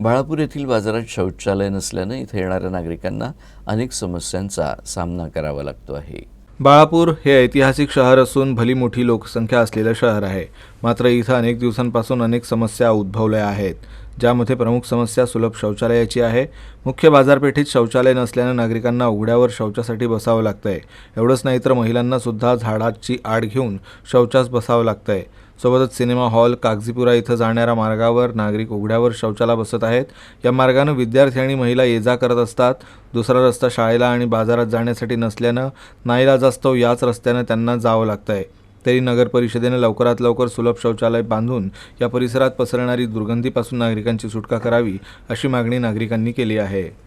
बाळापूर येथील बाजारात शौचालय नसल्यानं इथे येणाऱ्या नागरिकांना अनेक समस्यांचा सामना करावा लागतो आहे. बाळापूर हे ऐतिहासिक शहर असून भली मोठी लोकसंख्या असलेलं शहर आहे. मात्र इथं अनेक दिवसांपासून अनेक समस्या उद्भवल्या आहेत. ज्यामध्ये प्रमुख समस्या सुलभ शौचालयाची आहे. मुख्य बाजारपेठेत शौचालय नसल्यानं नागरिकांना उघड्यावर शौचासाठी बसावं लागतं आहे एवढंच नाही तर महिलांनासुद्धा झाडाची आड घेऊन शौचास बसावं लागतंय. सोबतच सिनेमा हॉल कागजीपुरा इथं जाणाऱ्या मार्गावर नागरिक उघड्यावर शौचाला बसत आहेत. या मार्गानं विद्यार्थी आणि महिला ये जा करत असतात. दुसरा रस्ता शाळेला आणि बाजारात जाण्यासाठी नसल्यानं नाईलाजास्तव याच रस्त्यानं त्यांना जावं लागतं आहे तरी नगर परिषदेनं लवकरात लवकर सुलभ शौचालय बांधून या परिसरात पसरणारी दुर्गंधीपासून नागरिकांची सुटका करावी अशी मागणी नागरिकांनी केली आहे.